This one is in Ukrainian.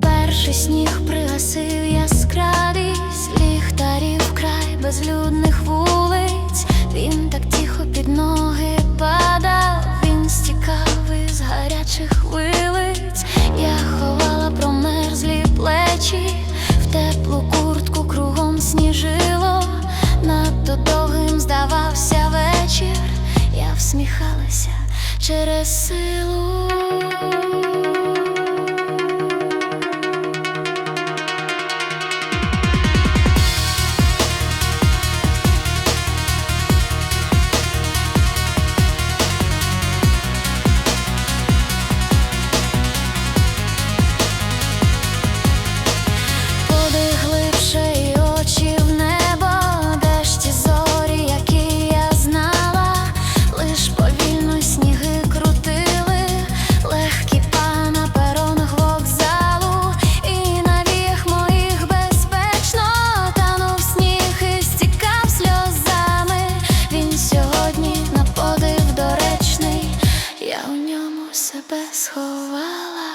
Перший сніг пригасив яскравість ліхтарів край безлюдних вулиць. Він так тихо під ноги падав, здавався вечір. Я всміхалася через силу. тебе сховала.